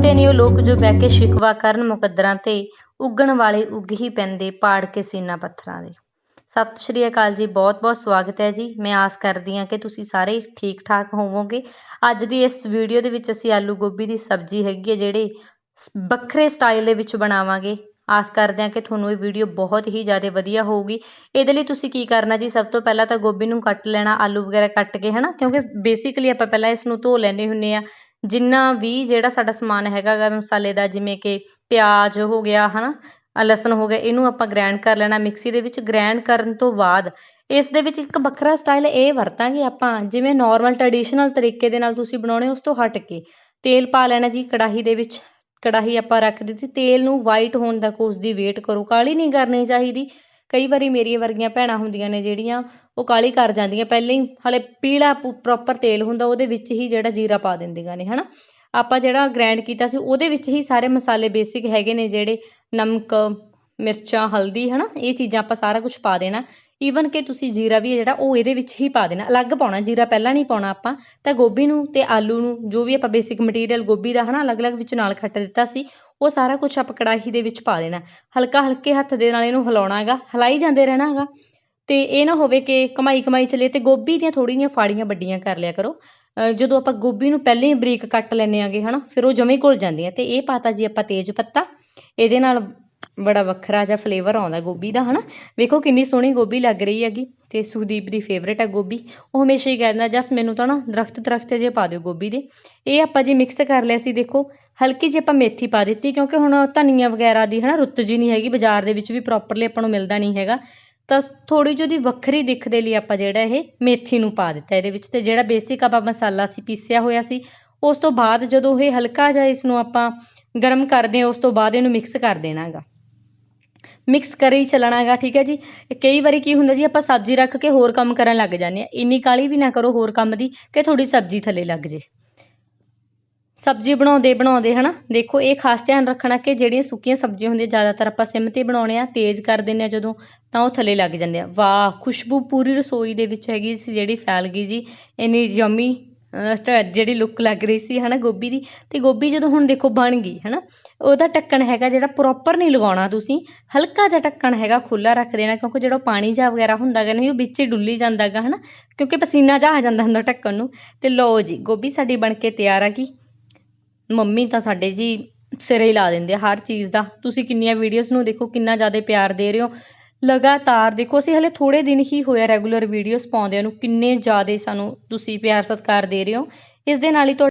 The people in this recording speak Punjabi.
ਉਹ ਲੋਕ ਜੋ ਬਹਿ ਕੇ ਸ਼ਿਕਵਾ ਕਰਨ ਮੁਕੱਦਰਾਂ ਤੇ ਉੱਗਣ ਵਾਲੇ ਉੱਗ ਹੀ ਪੈਂਦੇ ਪਾੜ ਕੇ ਸੀਨਾ ਪੱਥਰਾਂ ਦੇ। ਸਤਿ ਸ਼੍ਰੀ ਅਕਾਲ ਜੀ, ਬਹੁਤ ਬਹੁਤ ਸਵਾਗਤ ਹੈ ਜੀ। ਮੈਂ ਆਸ ਕਰਦੀ ਹਾਂ ਕਿ ਤੁਸੀਂ ਸਾਰੇ ਠੀਕ ਠਾਕ ਹੋਵੋਗੇ। ਅੱਜ ਦੀ ਇਸ ਵੀਡੀਓ ਦੇ ਵਿੱਚ ਅਸੀਂ ਆਲੂ ਗੋਭੀ ਦੀ ਸਬਜ਼ੀ ਹੈਗੀ ਹੈ, ਜਿਹੜੇ ਵੱਖਰੇ ਸਟਾਈਲ ਦੇ ਵਿੱਚ ਬਣਾਵਾਂਗੇ। ਆਸ ਕਰਦੇ ਹਾਂ ਕਿ ਤੁਹਾਨੂੰ ਇਹ ਵੀਡੀਓ ਬਹੁਤ ਹੀ ਜ਼ਿਆਦਾ ਵਧੀਆ ਹੋਊਗੀ। ਇਹਦੇ ਲਈ ਤੁਸੀਂ ਕੀ ਕਰਨਾ ਜੀ? ਸਭ ਤੋਂ ਪਹਿਲਾਂ ਤਾਂ ਗੋਭੀ ਨੂੰ ਕੱਟ ਲੈਣਾ, ਆਲੂ ਵਗੈਰਾ ਕੱਟ ਕੇ, ਹਨਾ? ਕਿਉਂਕਿ ਬੇਸਿਕਲੀ ਆਪਾਂ ਪਹਿਲਾਂ ਇਸ ਨੂੰ ਧੋ ਲੈਂਦੇ ਹੁੰਨੇ ਆ ਜਿੰਨਾ ਵੀ ਜਿਹੜਾ ਸਾਡਾ ਸਮਾਨ ਹੈਗਾ ਗਾ, ਮਸਾਲੇ ਦਾ, ਜਿਵੇਂ ਕਿ ਪਿਆਜ਼ ਹੋ ਗਿਆ ਹੈ ਨਾ ਲਸਣ ਹੋ ਗਿਆ, ਇਹਨੂੰ ਆਪਾਂ ਗ੍ਰਾਈਂਡ ਕਰ ਲੈਣਾ ਮਿਕਸੀ ਦੇ ਵਿੱਚ ਗ੍ਰਾਈਂਡ ਕਰਨ ਤੋਂ ਬਾਅਦ ਇਸ ਦੇ ਵਿੱਚ ਇੱਕ ਵੱਖਰਾ ਸਟਾਈਲ ਇਹ ਵਰਤਾਂਗੇ ਆਪਾਂ, ਜਿਵੇਂ ਨਾਰਮਲ ਟ੍ਰੈਡੀਸ਼ਨਲ ਤਰੀਕੇ ਦੇ ਨਾਲ ਤੁਸੀਂ ਬਣਾਉਣੇ, ਉਸ ਤੋਂ ਹਟ ਕੇ ਤੇਲ ਪਾ ਲੈਣਾ ਜੀ, ਕੜਾਹੀ ਦੇ ਵਿੱਚ, ਕੜਾਹੀ ਆਪਾਂ ਰੱਖ ਦਿੱਤੀ, ਤੇਲ ਨੂੰ ਵਾਈਟ ਹੋਣ ਤੱਕ ਉਸ ਦੀ ਵੇਟ ਕਰੋ, ਕਾਲੀ ਨਹੀਂ ਕਰਨੀ ਚਾਹੀਦੀ। ਕਈ ਵਾਰੀ ਮੇਰੀਆਂ ਵਰਗੀਆਂ ਭੈਣਾਂ ਹੁੰਦੀਆਂ ਨੇ ਜਿਹੜੀਆਂ ਉਹ ਕਾਲੀ ਕਰ ਜਾਂਦੀਆਂ। ਪਹਿਲਾਂ ਹੀ ਹਲੇ ਪੀਲਾ ਪ੍ਰੋਪਰ ਤੇਲ ਹੁੰਦਾ, ਉਹਦੇ ਵਿੱਚ ਹੀ ਜਿਹੜਾ ਜੀਰਾ ਪਾ ਦਿੰਦੀਆਂ ਨੇ, ਹਨਾ? ਆਪਾਂ ਜਿਹੜਾ ਗ੍ਰਾਈਂਡ ਕੀਤਾ ਸੀ, ਉਹਦੇ ਵਿੱਚ ਹੀ ਸਾਰੇ ਮਸਾਲੇ ਬੇਸਿਕ ਹੈਗੇ ਨੇ ਜਿਹੜੇ ਨਮਕ ਮਿਰਚਾਂ, ਹਲਦੀ, ਹਨਾ, ਇਹ ਚੀਜ਼ਾਂ ਆਪਾਂ ਸਾਰਾ ਕੁਝ ਪਾ ਦੇਣਾ। ਈਵਨ ਕਿ ਤੁਸੀਂ ਜੀਰਾ ਵੀ ਹੈ ਜਿਹੜਾ, ਉਹ ਇਹਦੇ ਵਿੱਚ ਹੀ ਪਾ ਦੇਣਾ। ਅਲੱਗ ਪਾਉਣਾ, ਜੀਰਾ ਪਹਿਲਾਂ ਨਹੀਂ ਪਾਉਣਾ ਆਪਾਂ। ਤਾਂ ਗੋਭੀ ਨੂੰ ਤੇ ਆਲੂ ਨੂੰ, ਜੋ ਵੀ ਆਪਾਂ ਬੇਸਿਕ ਮਟੀਰੀਅਲ ਗੋਭੀ ਦਾ, ਹਨਾ, ਅਲੱਗ-ਅਲੱਗ ਵਿੱਚ ਨਾਲ ਖੱਟ ਦਿੱਤਾ ਸੀ, ਉਹ ਸਾਰਾ ਕੁਝ ਆਪਾਂ ਕੜਾਹੀ ਦੇ ਵਿੱਚ ਪਾ ਦੇਣਾ। ਹਲਕਾ ਹਲਕੇ ਹੱਥ ਦੇ ਨਾਲ ਇਹਨੂੰ ਹਿਲਾਉਣਾ ਹੈਗਾ ਹਿਲਾਈ ਜਾਂਦੇ ਰਹਿਣਾ ਹੈਗਾ ਤੇ ਇਹ ਨਾ ਹੋਵੇ ਕਿ ਕਮਾਈ ਕਮਾਈ ਚਲੇ ਤੇ ਗੋਭੀ ਦੀਆਂ ਥੋੜ੍ਹੀਆਂ ਜਿਹੀਆਂ ਫਾੜੀਆਂ ਵੱਡੀਆਂ ਕਰ ਲਿਆ ਕਰੋ। ਜਦੋਂ ਆਪਾਂ ਗੋਭੀ ਨੂੰ ਪਹਿਲਾਂ ਹੀ ਬਰੀਕ ਕੱਟ ਲੈਂਦੇ ਆਂਗੇ, ਹਨਾ, ਫਿਰ ਉਹ ਜਮੇ ਘੁਲ ਜਾਂਦੀਆਂ। ਤੇ ਇਹ ਪਾਤਾ ਜੀ ਆਪਾਂ ਤੇਜ਼ ਪੱਤਾ। ਇਹਦੇ ਨਾਲ ਬੜਾ ਵੱਖਰਾ ਜਿਹਾ ਫਲੇਵਰ ਆਉਂਦਾ ਗੋਭੀ ਦਾ, ਹਨਾ? ਵੇਖੋ ਕਿੰਨੀ ਸੋਹਣੀ ਗੋਭੀ ਲੱਗ ਰਹੀ ਹੈਗੀ ਤੇ ਸੁਦੀਪ ਦੀ ਫੇਵਰੇਟ ਹੈ ਗੋਭੀ। ਉਹ ਹਮੇਸ਼ਾ ਹੀ ਕਹਿੰਦਾ, ਜਸ, ਮੈਨੂੰ ਤਾਂ ਨਾ ਦਰਖਤ ਦਰਖਤ ਜੇ ਪਾ ਦਿਓ ਗੋਭੀ ਦੇ। ਇਹ ਆਪਾਂ ਜੇ ਮਿਕਸ ਕਰ ਲਿਆ ਸੀ, ਦੇਖੋ, ਹਲਕੀ ਜਿਹੀ ਆਪਾਂ ਮੇਥੀ ਪਾ ਦਿੱਤੀ, ਕਿਉਂਕਿ ਹੁਣ ਧਨੀਆ ਵਗੈਰਾ ਦੀ, ਹਨਾ, ਰੁੱਤ ਜੀ ਨਹੀਂ ਹੈਗੀ, ਬਾਜ਼ਾਰ ਦੇ ਵਿੱਚ ਵੀ ਪ੍ਰੋਪਰਲੀ ਆਪਾਂ ਨੂੰ ਮਿਲਦਾ ਨਹੀਂ ਹੈਗਾ। ਤਾਂ ਥੋੜੀ ਜਿਹੀ ਵੱਖਰੀ ਦਿੱਖ ਦੇ ਲਈ ਆਪਾਂ ਜਿਹੜਾ ਇਹ ਮੇਥੀ ਨੂੰ ਪਾ ਦਿੱਤਾ ਇਹਦੇ ਵਿੱਚ। ਤੇ ਜਿਹੜਾ ਬੇਸਿਕ ਆਪਾਂ ਮਸਾਲਾ ਸੀ, ਪੀਸਿਆ ਹੋਇਆ ਸੀ, ਉਸ ਤੋਂ ਬਾਅਦ ਜਦੋਂ ਇਹ ਹਲਕਾ ਜਿਹਾ ਇਸ ਨੂੰ ਆਪਾਂ ਗਰਮ ਕਰਦੇ ਹਾਂ, ਉਸ ਤੋਂ ਬਾਅਦ ਇਹਨੂੰ ਮਿਕਸ ਕਰ ਦੇਣਾ ਹੈਗਾ। ਮਿਕਸ ਕਰੀ ਹੀ ਚੱਲਣਾ ਹੈਗਾ, ਠੀਕ ਹੈ ਜੀ। ਕਈ ਵਾਰੀ ਕੀ ਹੁੰਦਾ ਜੀ, ਆਪਾਂ ਸਬਜ਼ੀ ਰੱਖ ਕੇ ਹੋਰ ਕੰਮ ਕਰਨ ਲੱਗ ਜਾਂਦੇ ਆ ਇੰਨੀ ਕਾਲੀ ਵੀ ਨਾ ਕਰੋ ਹੋਰ ਕੰਮ ਦੀ ਕਿ ਥੋੜੀ ਸਬਜ਼ੀ ਥੱਲੇ ਲੱਗ ਜੇ। ਸਬਜ਼ੀ ਬਣਾਉਂਦੇ ਬਣਾਉਂਦੇ, ਹਨਾ, ਦੇਖੋ, ਇਹ ਖਾਸ ਧਿਆਨ ਰੱਖਣਾ ਕਿ ਜਿਹੜੀਆਂ ਸੁੱਕੀਆਂ ਸਬਜ਼ੀਆਂ ਹੁੰਦੀਆਂ, ਜ਼ਿਆਦਾਤਰ ਆਪਾਂ ਸਿਮ ਤੇ ਬਣਾਉਣੇ ਆ, ਤੇਜ਼ ਕਰ ਦਿੰਦੇ ਆ ਜਦੋਂ, ਤਾਂ ਉਹ ਥੱਲੇ ਲੱਗ ਜਾਂਦੇ ਆ। ਵਾਹ, ਖੁਸ਼ਬੂ ਪੂਰੀ ਰਸੋਈ ਦੇ ਵਿੱਚ ਹੈਗੀ ਸੀ ਜਿਹੜੀ ਫੈਲ ਗਈ ਜੀ। ਇੰਨੀ ਯਮੀ ਜਿਹੜੀ ਲੁੱਕ ਲੱਗ ਰਹੀ ਸੀ ਹੈ ਨਾ ਗੋਭੀ ਦੀ ਅਤੇ ਗੋਭੀ ਜਦੋਂ ਹੁਣ ਦੇਖੋ ਬਣ ਗਈ ਹੈ ਨਾ ਉਹਦਾ ਢੱਕਣ ਹੈਗਾ ਜਿਹੜਾ ਪ੍ਰੋਪਰ ਨਹੀਂ ਲਗਾਉਣਾ ਤੁਸੀਂ, ਹਲਕਾ ਜਿਹਾ ਢੱਕਣ ਹੈਗਾ ਖੁੱਲ੍ਹਾ ਰੱਖ ਦੇਣਾ, ਕਿਉਂਕਿ ਜਿਹੜਾ ਪਾਣੀ ਜਿਹਾ ਵਗੈਰਾ ਹੁੰਦਾ ਗਾ, ਨਹੀਂ, ਉਹ ਵਿੱਚ ਹੀ ਡੁੱਲੀ ਜਾਂਦਾ ਗਾ ਹੈ ਨਾ ਕਿਉਂਕਿ ਪਸੀਨਾ ਜਿਹਾ ਆ ਜਾਂਦਾ ਹੁੰਦਾ ਢੱਕਣ ਨੂੰ ਅਤੇ ਲਓ ਜੀ, ਗੋਭੀ ਸਾਡੀ ਬਣ ਕੇ ਤਿਆਰ ਆ ਗਈ। ਮੰਮੀ ਤਾਂ ਸਾਡੇ ਜੀ ਸਿਰੇ ਹੀ ਲਾ ਦਿੰਦੇ ਹਰ ਚੀਜ਼ ਦਾ, ਤੁਸੀਂ ਕਿੰਨੀਆਂ ਵੀਡੀਓਜ਼ ਨੂੰ ਦੇਖੋ ਕਿੰਨਾ ਜ਼ਿਆਦਾ ਪਿਆਰ ਦੇ ਰਹੇ ਹੋ ਲਗਾਤਾਰ ਦੇਖੋ, ਅਸੀਂ ਹਲੇ ਥੋੜੇ ਦਿਨ ਹੀ ਹੋਇਆ ਰੈਗੂਲਰ ਵੀਡੀਓਜ਼ ਪਾਉਂਦਿਆਂ ਨੂੰ, ਕਿੰਨੇ ਜ਼ਿਆਦਾ ਸਾਨੂੰ ਤੁਸੀਂ ਪਿਆਰ ਸਤਿਕਾਰ ਦੇ ਰਹੇ ਹੋ। ਇਸ ਦੇ ਨਾਲ ਹੀ ਤੁਹਾਡਾ